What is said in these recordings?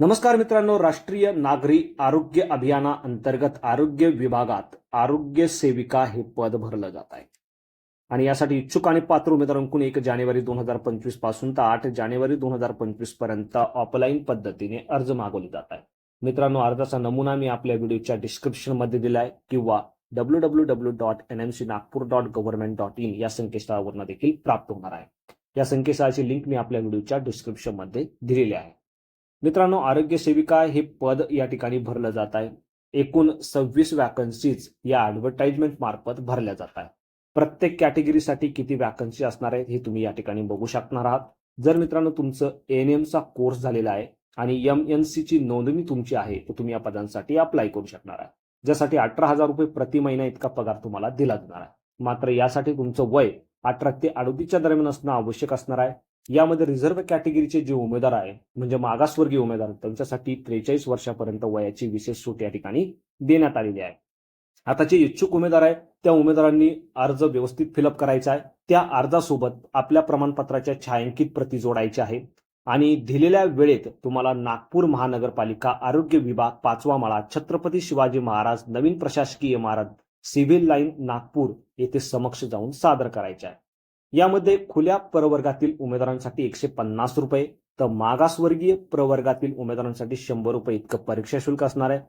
नमस्कार मित्रांनो राष्ट्रीय नागरी आरोग्य अभियाना अंतर्गत आरोग्य विभागात आरोग्य सेविका हे पद भरलं जात आहे. आणि यासाठी इच्छुक आणि पात्र उमेदवारांकडून एक जानेवारी दोन हजार पंचवीसपासून तर आठ जानेवारी दोन हजार पंचवीसपर्यंत ऑफलाईन पद्धतीने अर्ज मागवले जात आहे मित्रांनो अर्जाचा नमुना मी आपल्या व्हिडिओच्या डिस्क्रिप्शनमध्ये दिलाय किंवा W W W dot N M C Nagpur dot government dot in या संकेतस्थळावरून देखील प्राप्त होणार आहे. या संकेतस्थळाची लिंक मी आपल्या व्हिडिओच्या डिस्क्रिप्शनमध्ये दिलेली आहे. मित्रांनो आरोग्य सेविका हे पद या ठिकाणी भरलं जात आहे. एकूण सव्वीस वॅकन्सीज या ऍडव्हर्टाइजमेंट मार्फत भरल्या जात आहे प्रत्येक कॅटेगरीसाठी किती वॅकन्सी असणार आहेत हे तुम्ही या ठिकाणी बघू शकणार आहात. जर मित्रांनो तुमचं एन एमचा कोर्स झालेला आहे आणि एम एन सी ची नोंदणी तुमची आहे तर तुम्ही या पदांसाठी अप्लाय करू शकणार आहे ज्यासाठी अठरा हजार रुपये प्रति महिना इतका पगार तुम्हाला दिला जाणार आहे. मात्र यासाठी तुमचं वय अठरा ते अडतीच्या दरम्यान असणं आवश्यक असणार आहे. यामध्ये रिझर्व्ह कॅटेगरीचे जे उमेदवार आहे म्हणजे मागासवर्गीय उमेदवार त्यांच्यासाठी त्रेचाळीस वर्षापर्यंत वयाची विशेष सूट या ठिकाणी देण्यात आलेली आहे. आता जे इच्छुक उमेदवार आहे त्या उमेदवारांनी अर्ज व्यवस्थित फिलअप करायचा आहे. त्या अर्जासोबत आपल्या प्रमाणपत्राच्या छायांकित प्रती जोडायच्या आहे आणि दिलेल्या वेळेत तुम्हाला नागपूर महानगरपालिका आरोग्य विभाग पाचवा माळा छत्रपती शिवाजी महाराज नवीन प्रशासकीय इमारत सिव्हिल लाईन नागपूर येथे समक्ष जाऊन सादर करायचे आहे. यामध्ये खुल्या प्रवर्गातील उमेदवारांसाठी एकशे पन्नास रुपये तर मागासवर्गीय प्रवर्गातील उमेदवारांसाठी शंभर रुपये इतकं परीक्षा शुल्क असणार आहे.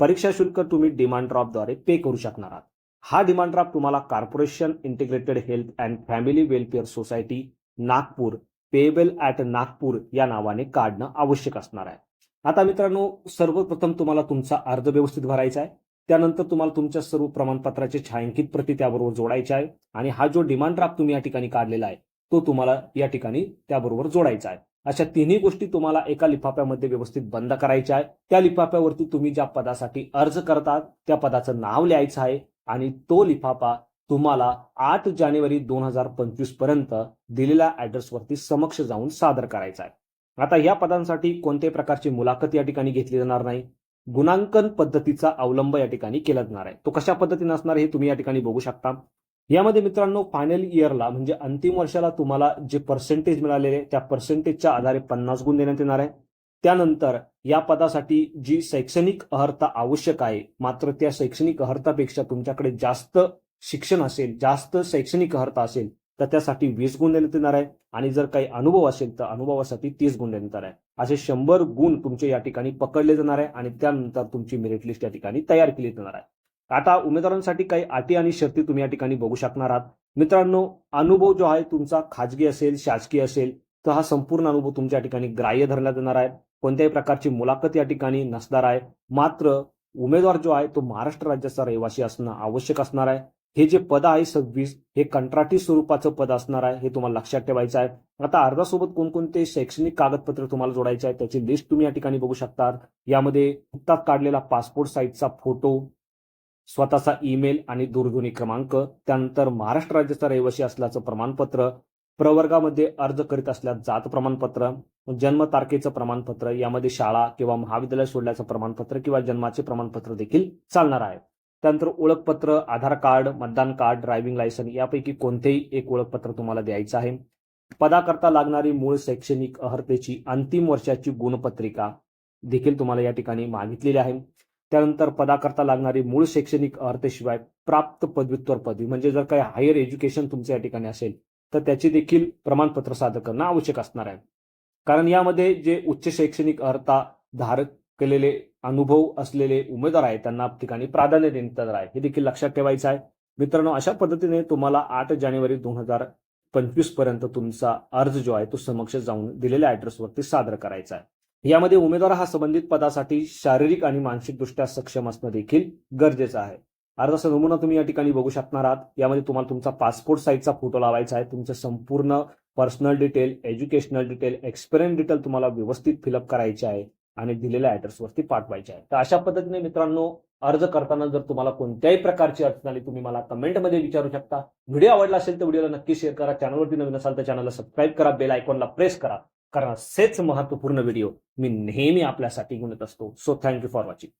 परीक्षा शुल्क तुम्ही डिमांड ड्राफ्टद्वारे पे करू शकणार आहात. हा डिमांड ड्राफ्ट तुम्हाला corporation integrated health and family welfare society Nagpur payable at Nagpur या नावाने काढणं आवश्यक असणार आहे. आता मित्रांनो सर्वप्रथम तुम्हाला तुमचा अर्ज व्यवस्थित भरायचा आहे. त्यानंतर तुम्हाला तुमच्या सर्व प्रमाणपत्राचे छायांकित प्रती त्याबरोबर जोडायचे आहे. आणि हा जो डिमांड ड्राफ्ट तुम्ही या ठिकाणी काढलेला आहे तो तुम्हाला या ठिकाणी त्याबरोबर जोडायचा आहे. अशा तिन्ही गोष्टी तुम्हाला एका लिफाफ्यामध्ये व्यवस्थित बंद करायच्या आहे. त्या लिफाफ्यावरती तुम्ही ज्या पदासाठी अर्ज करतात त्या पदाचं नाव लिहायचं आहे. आणि तो लिफाफा तुम्हाला आठ जानेवारी दोन हजार पंचवीसपर्यंत दिलेल्या ऍड्रेसवरती समक्ष जाऊन सादर करायचा आहे. आता या पदांसाठी कोणत्याही प्रकारची मुलाखत या ठिकाणी घेतली जाणार नाही. गुणांकन पद्धतीचा अवलंब या ठिकाणी केला जाणार आहे. तो कशा पद्धतीने असणार हे तुम्ही या ठिकाणी बघू शकता. यामध्ये मित्रांनो फायनल इयरला म्हणजे अंतिम वर्षाला तुम्हाला जे पर्सेंटेज मिळालेले त्या पर्सेंटेजच्या आधारे पन्नास गुण देण्यात येणार आहे. त्यानंतर या पदासाठी जी शैक्षणिक अर्हता आवश्यक आहे मात्र त्या शैक्षणिक अर्हतापेक्षा तुमच्याकडे जास्त शिक्षण असेल जास्त शैक्षणिक अर्हता असेल तर त्यासाठी वीस गुण देण्यात येणार आहे. आणि जर काही अनुभव असेल तर अनुभवासाठी तीस गुण देण्यात येणार आहे. असे शंभर गुण तुमचे या ठिकाणी पकडले जाणार आहे आणि त्यानंतर तुमची मेरिट लिस्ट या ठिकाणी तयार केली जाणार आहे. आता उमेदवारांसाठी काही अटी आणि शर्ती तुम्ही या ठिकाणी बघू शकणार आहात. मित्रांनो अनुभव जो आहे तुमचा खाजगी असेल शासकीय असेल तर हा संपूर्ण अनुभव तुमच्या ठिकाणी ग्राह्य धरला जाणार आहे. कोणत्याही प्रकारची मुलाखत या ठिकाणी नसणार आहे. मात्र उमेदवार जो आहे तो महाराष्ट्र राज्याचा रहिवासी असणं आवश्यक असणार आहे. हे जे पद आहे सव्वीस हे कंत्राटी स्वरूपाचं पद असणार आहे हे तुम्हाला लक्षात ठेवायचं आहे. आता अर्जासोबत कोणकोणते शैक्षणिक कागदपत्र तुम्हाला जोडायचे आहे त्याची लिस्ट तुम्ही या ठिकाणी बघू शकता यामध्ये नुकताच काढलेला पासपोर्ट साईजचा फोटो स्वतःचा ईमेल आणि दूरध्वनी क्रमांक त्यानंतर महाराष्ट्र राज्याचा रहिवासी असल्याचं प्रमाणपत्र प्रवर्गामध्ये अर्ज करीत असल्यास जात प्रमाणपत्र जन्म तारखेचं प्रमाणपत्र यामध्ये शाळा किंवा महाविद्यालय सोडल्याचं प्रमाणपत्र किंवा जन्माचे प्रमाणपत्र देखील चालणार आहे. त्यानंतर ओळखपत्र आधार कार्ड मतदान कार्ड ड्रायव्हिंग लायसन यापैकी कोणतेही एक ओळखपत्र तुम्हाला द्यायचं आहे. पदाकरता लागणारी मूळ शैक्षणिक अर्हतेची अंतिम वर्षाची गुणपत्रिका देखील तुम्हाला या ठिकाणी मागितलेली आहे. त्यानंतर पदाकरता लागणारी मूळ शैक्षणिक अर्हतेशिवाय प्राप्त पदव्युत्तर पदवी म्हणजे जर काही हायर एज्युकेशन तुमच्या या ठिकाणी असेल तर त्याचे देखील प्रमाणपत्र सादर करणं आवश्यक असणार आहे. कारण यामध्ये जे उच्च शैक्षणिक अर्हता धारक केलेले अनुभव असलेले उमेदवार आहेत त्यांना ठिकाणी प्राधान्य देण्यात आहे. हे देखील लक्षात ठेवायचं आहे. मित्रांनो अशा पद्धतीने तुम्हाला आठ जानेवारी दोन हजार पंचवीसपर्यंत तुमचा अर्ज जो आहे तो समक्ष जाऊन दिलेल्या ऍड्रेसवरती सादर करायचा आहे. यामध्ये उमेदवार हा संबंधित पदासाठी शारीरिक आणि मानसिकदृष्ट्या सक्षम असणं देखील गरजेचं आहे. अर्जाचा नमुना तुम्ही या ठिकाणी बघू शकणार आहात. यामध्ये तुम्हाला तुमचा पासपोर्ट साईजचा फोटो लावायचा आहे. तुमचं संपूर्ण personal detail educational detail experience detail तुम्हाला व्यवस्थित फिलअप करायचे आहे. आणि दिलेल्या ऍड्रेसवरती पाठवायचे आहे. तर अशा पद्धतीने मित्रांनो अर्ज करताना जर तुम्हाला कोणत्याही प्रकारची अडचण आली तुम्ही मला कमेंटमध्ये विचारू शकता. व्हिडिओ आवडला असेल तर व्हिडिओला नक्की शेअर करा. चॅनलवरती नवीन असाल तर चॅनलला सबस्क्राईब करा. बेल आयकॉनला प्रेस करा. कारण असेच महत्त्वपूर्ण व्हिडिओ मी नेहमी आपल्यासाठी गुणत असतो. So thank you for watching